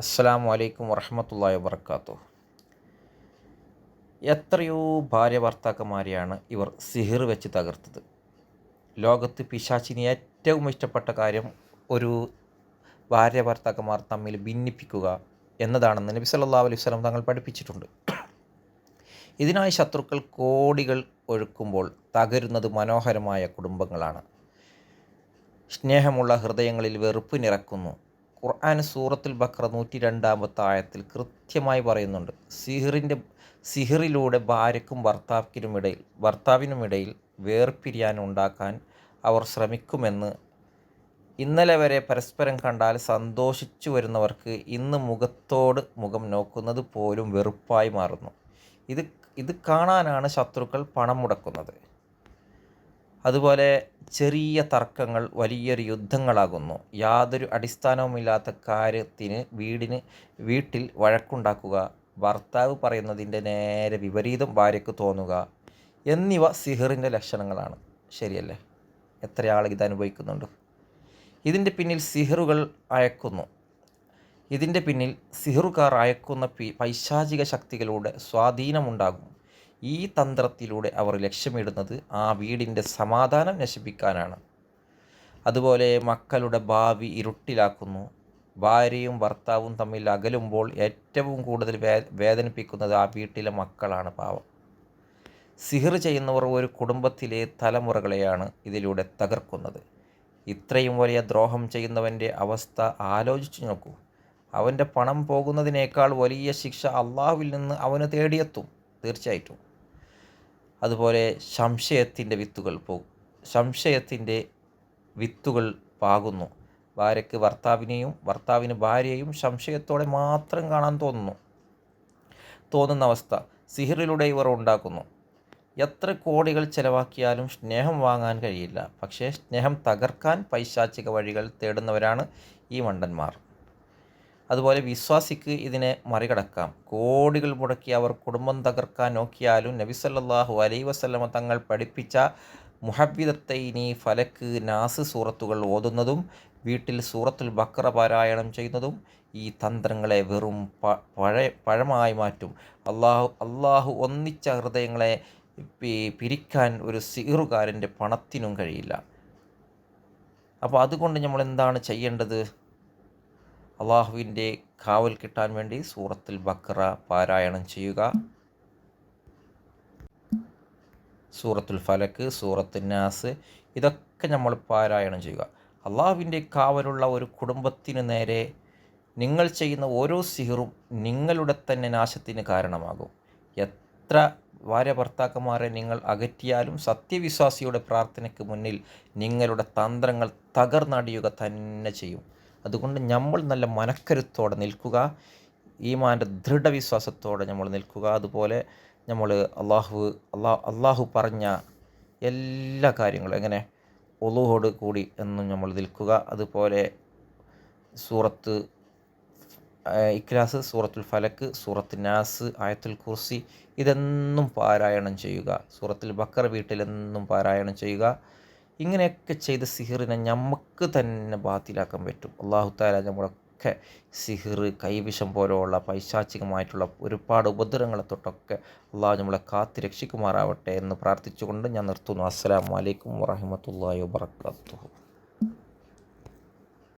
അസ്സലാമു അലൈക്കും വറഹമത്തല്ലാ വർക്കാത്തു എത്രയോ ഭാര്യ ഭർത്താക്കന്മാരെയാണ് ഇവർ സിഹിർ വെച്ച് തകർത്തത്. ലോകത്ത് പിശാച്ചിന് ഏറ്റവും ഇഷ്ടപ്പെട്ട കാര്യം ഒരു ഭാര്യ ഭർത്താക്കന്മാർ തമ്മിൽ ഭിന്നിപ്പിക്കുക എന്നതാണെന്ന് നബി സല്ലാ അലൈഹി സ്വലം തങ്ങൾ പഠിപ്പിച്ചിട്ടുണ്ട്. ഇതിനായി ശത്രുക്കൾ കോടികൾ ഒഴുക്കുമ്പോൾ തകരുന്നത് മനോഹരമായ കുടുംബങ്ങളാണ്. സ്നേഹമുള്ള ഹൃദയങ്ങളിൽ വെറുപ്പ് നിറക്കുന്നു. ഖുർആൻ സൂറത്തുൽ ബക്ര നൂറ്റി രണ്ടാമത്തെ ആയത്തിൽ കൃത്യമായി പറയുന്നുണ്ട്. സിഹിറിന്റെ സിഹിറിലൂടെ ഭാര്യയ്ക്കും ഭർത്താവിനുമിടയിൽ ഭർത്താവിനുമിടയിൽ വേർപിരിയാൻ ഉണ്ടാക്കാൻ അവർ ശ്രമിക്കുമെന്ന് ഇന്നലെ വരെ പരസ്പരം കണ്ടാൽ സന്തോഷിച്ചു വരുന്നവർക്ക് ഇന്ന് മുഖത്തോട് മുഖം നോക്കുന്നത് പോലും വെറുപ്പായി മാറുന്നു. ഇത് ഇത് കാണാനാണ് ശത്രുക്കൾ പണം മുടക്കുന്നത്. അതുപോലെ ചെറിയ തർക്കങ്ങൾ വലിയൊരു യുദ്ധങ്ങളാകുന്നു. യാതൊരു അടിസ്ഥാനവുമില്ലാത്ത കാര്യത്തിന് വീടിന് വീട്ടിൽ വഴക്കുണ്ടാക്കുക ഭർത്താവ് പറയുന്നതിന്റെ നേരെ വിപരീതം ഭാര്യയ്ക്ക് തോന്നുക എന്നിവ സിഹറിന്റെ ലക്ഷണങ്ങളാണ്. ശരിയല്ലേ? എത്ര ആൾ ഇത് അനുഭവിക്കുന്നുണ്ട്? ഇതിന്റെ പിന്നിൽ സിഹറുകൾ അയക്കുന്നു. ഇതിന്റെ പിന്നിൽ സിഹറുകാർ അയക്കുന്ന പൈശാചിക ശക്തികളുടെ സ്വാധീനമുണ്ടാകും. ഈ തന്ത്രത്തിലൂടെ അവർ ലക്ഷ്യമിടുന്നത് ആ വീടിന്റെ സമാധാനം നശിപ്പിക്കാനാണ്. അതുപോലെ മക്കളുടെ ഭാവി ഇരുട്ടിലാക്കുന്നു. ഭാര്യയും ഭർത്താവും തമ്മിൽ അകലുമ്പോൾ ഏറ്റവും കൂടുതൽ വേദനിപ്പിക്കുന്നത് ആ വീട്ടിലെ മക്കളാണ് പാവം. സിഹിർ ചെയ്യുന്നവർ ഒരു കുടുംബത്തിലെ തലമുറകളെയാണ് ഇതിലൂടെ തകർക്കുന്നത്. ഇത്രയും വലിയ ദ്രോഹം ചെയ്യുന്നവന്റെ അവസ്ഥ ആലോചിച്ചു നോക്കൂ. അവന്റെ പണം പോകുന്നതിനേക്കാൾ വലിയ ശിക്ഷ അള്ളാഹുവിൽ നിന്ന് അവന് തേടിയെത്തും തീർച്ചയായിട്ടും. അതുപോലെ സംശയത്തിന്റെ വിത്തുകൾ പോകും സംശയത്തിന്റെ വിത്തുകൾ പാകുന്നു. ഭാര്യയ്ക്ക് ഭർത്താവിനെയും ഭർത്താവിന് ഭാര്യയെയും സംശയത്തോടെ മാത്രം കാണാൻ തോന്നുന്നു. തോന്നുന്ന അവസ്ഥ സിഹിറിലൂടെ ഇവർ ഉണ്ടാക്കുന്നു. എത്ര കോടികൾ ചിലവാക്കിയാലും സ്നേഹം വാങ്ങാൻ കഴിയില്ല. പക്ഷേ സ്നേഹം തകർക്കാൻ പൈശാചിക വഴികൾ തേടുന്നവരാണ് ഈ മണ്ടന്മാർ. അതുപോലെ വിശ്വാസിക്ക് ഇതിനെ മറികടക്കാം. കോടികൾ മുടക്കി അവർ കുടുംബം തകർക്കാൻ നോക്കിയാലും നബി സല്ലല്ലാഹു അലൈ വസ്ലമ തങ്ങൾ പഠിപ്പിച്ച മുഹബിദത്തൈനി ഫലക്ക് നാസ് സൂറത്തുകൾ ഓതുന്നതും വീട്ടിൽ സൂറത്തുൽ ബക്ര പാരായണം ചെയ്യുന്നതും ഈ തന്ത്രങ്ങളെ വെറും പഴയ പഴമായി മാറ്റും. അള്ളാഹു അള്ളാഹു ഒന്നിച്ച ഹൃദയങ്ങളെ പിരിക്കാൻ ഒരു സീറുകാരന്റെ പണത്തിനും കഴിയില്ല. അപ്പോൾ അതുകൊണ്ട് നമ്മൾ എന്താണ് ചെയ്യേണ്ടത്? അള്ളാഹുവിന്റെ കാവൽ കിട്ടാൻ വേണ്ടി സൂറത്തിൽ ബക്ര പാരായണം ചെയ്യുക. സൂറത്തുൽ ഫലക്ക് സൂറത്ത് നാസ് ഇതൊക്കെ നമ്മൾ പാരായണം ചെയ്യുക. അള്ളാഹുവിന്റെ കാവലുള്ള ഒരു കുടുംബത്തിന് നേരെ നിങ്ങൾ ചെയ്യുന്ന ഓരോ സിഹിറും നിങ്ങളുടെ തന്നെ നാശത്തിന് കാരണമാകും. എത്ര ഭാര്യ ഭർത്താക്കന്മാരെ നിങ്ങൾ അകറ്റിയാലും സത്യവിശ്വാസിയുടെ പ്രാർത്ഥനയ്ക്ക് മുന്നിൽ നിങ്ങളുടെ തന്ത്രങ്ങൾ തകർന്നടിയുക തന്നെ ചെയ്യും. അതുകൊണ്ട് നമ്മൾ നല്ല മനക്കരുത്തോടെ നിൽക്കുക ഈമാന്റെ ദൃഢവിശ്വാസത്തോടെ നമ്മൾ നിൽക്കുക. അതുപോലെ നമ്മൾ അള്ളാഹു അള്ളാ അള്ളാഹു പറഞ്ഞ എല്ലാ കാര്യങ്ങളും എങ്ങനെ? ഒലുഹോട് കൂടി എന്നും നമ്മൾ നിൽക്കുക. അതുപോലെ സൂറത്ത് ഇഖ്ലാസ് സൂറത്തുൽ ഫലക്ക് സൂറത്ത് നാസ് ആയത്തുൽ കുർസി ഇതെന്നും പാരായണം ചെയ്യുക. സൂറത്തുൽ ബക്കർ വീട്ടിലെന്നും പാരായണം ചെയ്യുക. ഇങ്ങനെയൊക്കെ ചെയ്ത സിഹിറിനെ നമുക്ക് തന്നെ ബാത്തിലാക്കാൻ പറ്റും. അള്ളാഹു താല നമ്മളൊക്കെ സിഹിർ കൈവിഷം പോലെയുള്ള പൈശാചികമായിട്ടുള്ള ഒരുപാട് ഉപദ്രവങ്ങളെ തൊട്ടൊക്കെ അള്ളാഹു നമ്മളെ കാത്തി രക്ഷിക്കുമാറാവട്ടെ എന്ന് പ്രാർത്ഥിച്ചുകൊണ്ട് ഞാൻ നിർത്തുന്നു. അസ്സാം വലൈക്കും വാഹമത്തല്ലാ വാത്തു